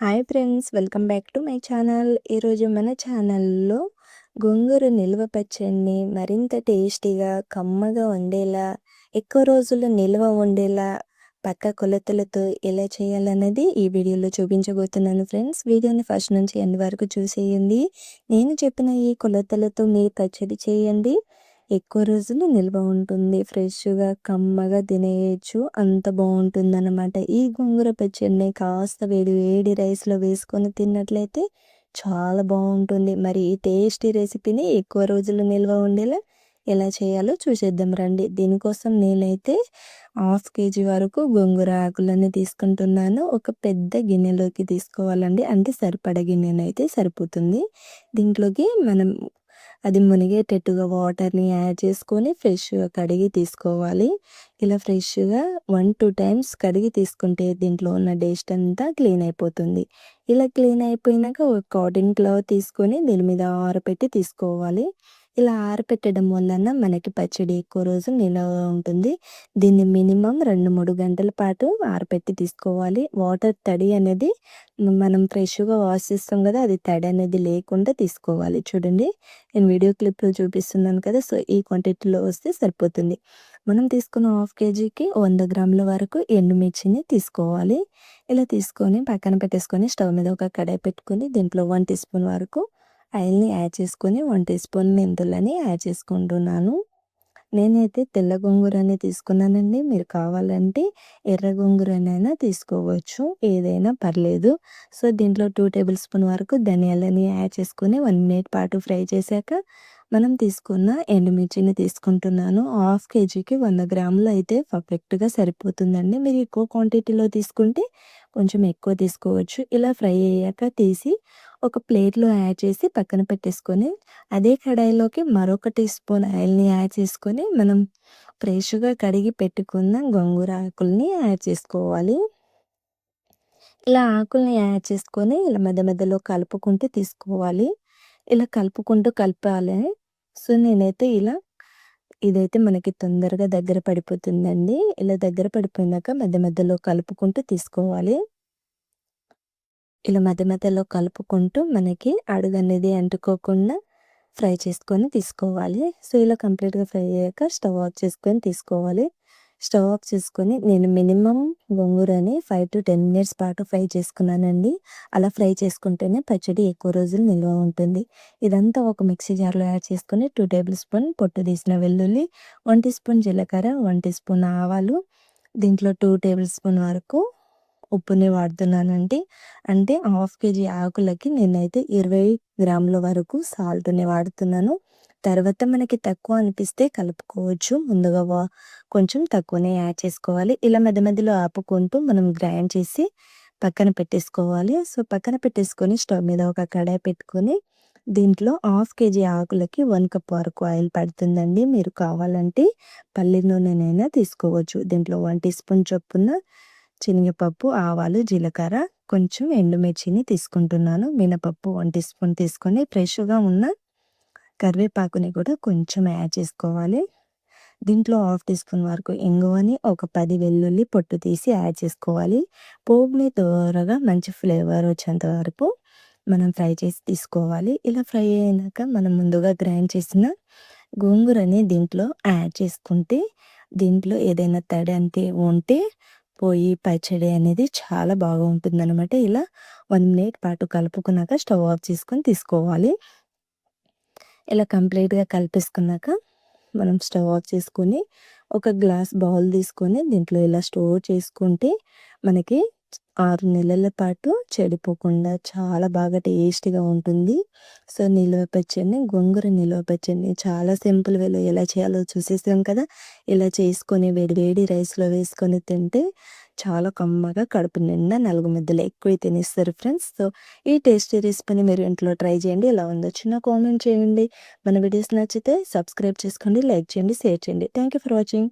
Hi friends welcome back to my channel. ఈరోజు మన ఛానల్లో గోంగూర నిల్వ పచ్చడిని మరింత టేస్టీగా కమ్మగా వండేలా ఎక్కువ రోజులు నిల్వ ఉండేలా పక్క కొలతలతో ఎలా చేయాలన్నది ఈ వీడియోలో చూపించబోతున్నాను ఫ్రెండ్స్. వీడియోని ఫస్ట్ నుంచి ఎండ్ వరకు చూసేయండి. నేను చెప్పిన ఈ కొలతలతో మీరు పచ్చడి చేయండి. ఎక్కువ రోజులు నిల్వ ఉంటుంది. ఫ్రెష్గా కమ్మగా తినేయచ్చు. అంత బాగుంటుంది అనమాట ఈ గోంగూర పచ్చడిని కాస్త వేడి వేడి రైస్లో వేసుకొని తిన్నట్లయితే చాలా బాగుంటుంది. మరి ఈ టేస్టీ రెసిపీని ఎక్కువ రోజులు నిల్వ ఉండేలా ఎలా చేయాలో చూసేద్దాం రండి. దీనికోసం నేనైతే హాఫ్ కేజీ వరకు గోంగూర ఆకులన్నీ తీసుకుంటున్నాను. ఒక పెద్ద గిన్నెలోకి తీసుకోవాలండి. అంటే సరిపడ గిన్నెనైతే సరిపోతుంది. దీంట్లోకి మనం అది మునిగేటట్టుగా వాటర్ని యాడ్ చేసుకొని ఫ్రెష్గా కడిగి తీసుకోవాలి. ఇలా ఫ్రెష్గా వన్ టూ టైమ్స్ కడిగి తీసుకుంటే దీంట్లో ఉన్న డేస్ట్ అంతా క్లీన్ అయిపోతుంది. ఇలా క్లీన్ అయిపోయినాక ఒక కాటన్ క్లాత్ తీసుకొని దీని మీద ఆరపెట్టి తీసుకోవాలి. ఇలా ఆరపెట్టడం వలన మనకి పచ్చడి ఎక్కువ రోజు నిల్వ ఉంటుంది. దీన్ని మినిమం రెండు మూడు గంటల పాటు ఆరపెట్టి తీసుకోవాలి. వాటర్ తడి అనేది మనం ఫ్రెష్గా వాష్ చేస్తాం కదా అది తడి అనేది లేకుండా తీసుకోవాలి. చూడండి నేను వీడియో క్లిప్లో చూపిస్తున్నాను కదా సో ఈ క్వాంటిటీలో వస్తే సరిపోతుంది. మనం తీసుకున్న హాఫ్ కేజీకి వంద గ్రాముల వరకు ఎండుమిర్చిని తీసుకోవాలి. ఇలా తీసుకొని పక్కన పెట్టేసుకొని స్టవ్ మీద ఒక కడాయి పెట్టుకొని దీంట్లో వన్ టీ స్పూన్ వరకు ఆయిల్ని యాడ్ చేసుకొని వన్ టీ స్పూన్ మెంతులని యాడ్ చేసుకుంటున్నాను. నేనైతే తెల్ల గోంగూరని తీసుకున్నానండి. మీరు కావాలంటే ఎర్ర గోంగూరనైనా తీసుకోవచ్చు. ఏదైనా పర్లేదు. సో దీంట్లో టూ టేబుల్ స్పూన్ వరకు ధనియాలని యాడ్ చేసుకుని వన్ మినిట్ పాటు ఫ్రై చేశాక మనం తీసుకున్న ఎండుమిర్చిని తీసుకుంటున్నాను. హాఫ్ కేజీకి వంద గ్రాములు అయితే పర్ఫెక్ట్గా సరిపోతుందండి. మీరు ఎక్కువ క్వాంటిటీలో తీసుకుంటే కొంచెం ఎక్కువ తీసుకోవచ్చు. ఇలా ఫ్రై అయ్యాక తీసి ఒక ప్లేట్లో యాడ్ చేసి పక్కన పెట్టేసుకొని అదే కడాయిలోకి మరొక టీ స్పూన్ ఆయిల్ని యాడ్ చేసుకొని మనం ఫ్రెష్గా కడిగి పెట్టుకున్న గోంగూర ఆకుల్ని యాడ్ చేసుకోవాలి. ఇలా ఆకుల్ని యాడ్ చేసుకొని ఇలా మధ్య మధ్యలో కలుపుకుంటూ తీసుకోవాలి. ఇలా కలుపుకుంటూ కలపాలి. సో నేనైతే ఇలా ఇదైతే మనకి తొందరగా దగ్గర పడిపోతుందండి. ఇలా దగ్గర పడిపోయినాక మధ్య మధ్యలో కలుపుకుంటూ తీసుకోవాలి. ఇలా మధ్య మధ్యలో కలుపుకుంటూ మనకి అడుగు అనేది అంటుకోకుండా ఫ్రై చేసుకొని తీసుకోవాలి. సో ఇలా కంప్లీట్గా ఫ్రై అయ్యాక స్టవ్ ఆఫ్ చేసుకొని తీసుకోవాలి. స్టవ్ ఆఫ్ చేసుకొని నేను మినిమం గోంగూరని ఫైవ్ టు టెన్ మినిట్స్ పాటు ఫ్రై చేసుకున్నానండి. అలా ఫ్రై చేసుకుంటేనే పచ్చడి ఎక్కువ రోజులు నిల్వ ఉంటుంది. ఇదంతా ఒక మిక్సీ జార్లో యాడ్ చేసుకొని టూ టేబుల్ స్పూన్ పొట్టు తీసిన వెల్లుల్లి వన్ టీ స్పూన్ జీలకర్ర వన్ టీ స్పూన్ ఆవాలు దీంట్లో టూ టేబుల్ స్పూన్ వరకు ఉప్పుని వాడుతున్నానండి. అంటే హాఫ్ కేజీ ఆకులకి నేనైతే ఇరవై గ్రాముల వరకు సాల్ట్ని వాడుతున్నాను. తర్వాత మనకి తక్కువ అనిపిస్తే కలుపుకోవచ్చు. ముందుగా కొంచెం తక్కువనే యాడ్ చేసుకోవాలి. ఇలా మధ్య మధ్యలో ఆపుకుంటూ మనం గ్రైండ్ చేసి పక్కన పెట్టేసుకోవాలి. సో పక్కన పెట్టేసుకొని స్టవ్ మీద ఒక కడాయి పెట్టుకొని దీంట్లో హాఫ్ కేజీ ఆకులకి వన్ కప్ వరకు ఆయిల్ పడుతుందండి. మీరు కావాలంటే పల్లి నూనెనైనా తీసుకోవచ్చు. దీంట్లో వన్ టీ స్పూన్ చొప్పున శనగపప్పు ఆవాలు జీలకర్ర కొంచెం ఎండుమిర్చిని తీసుకుంటున్నాను. మినపప్పు వన్ టీ స్పూన్ తీసుకొని ఫ్రెష్గా ఉన్న కరివేపాకుని కూడా కొంచెం యాడ్ చేసుకోవాలి. దీంట్లో హాఫ్ టీ స్పూన్ వరకు ఇంగువని ఒక పది వెల్లుల్లి పొట్టు తీసి యాడ్ చేసుకోవాలి. పోపుని త్వరగా మంచి ఫ్లేవర్ వచ్చేంత వరకు మనం ఫ్రై చేసి తీసుకోవాలి. ఇలా ఫ్రై అయినాక మనం ముందుగా గ్రైండ్ చేసిన గోంగూరని దీంట్లో యాడ్ చేసుకుంటే దీంట్లో ఏదైనా తడి అంతే ఉంటే పోయి పచ్చడి అనేది చాలా బాగా అనమాట ఇలా వన్ మినిట్ పాటు కలుపుకున్నాక స్టవ్ ఆఫ్ చేసుకొని తీసుకోవాలి. ఇలా కంప్లీట్గా కలిపేసుకున్నాక మనం స్టవ్ ఆఫ్ చేసుకొని ఒక గ్లాస్ బౌల్ తీసుకొని దీంట్లో ఇలా స్టోర్ చేసుకుంటే మనకి ఆరు నెలల పాటు చెడిపోకుండా చాలా బాగా టేస్టీగా ఉంటుంది. సో నిల్వ పచ్చడిని గొంగూర నిల్వ పచ్చడిని చాలా సింపుల్ వేలో ఎలా చేయాలో చూసేసాం కదా? ఇలా చేసుకొని వేడి వేడి రైస్లో వేసుకొని తింటే చాలా కమ్మగా కడుపు నిండా నలుగు ముద్దలు ఎక్కువ తినేస్తారు ఫ్రెండ్స్. సో ఈ టేస్టీ రెసిపీని మీరు ఇంట్లో ట్రై చేయండి. ఎలా ఉందో చిన్న కామెంట్ చేయండి. మన వీడియోస్ నచ్చితే సబ్స్క్రైబ్ చేసుకోండి లైక్ చేయండి షేర్ చేయండి. Thank you for watching.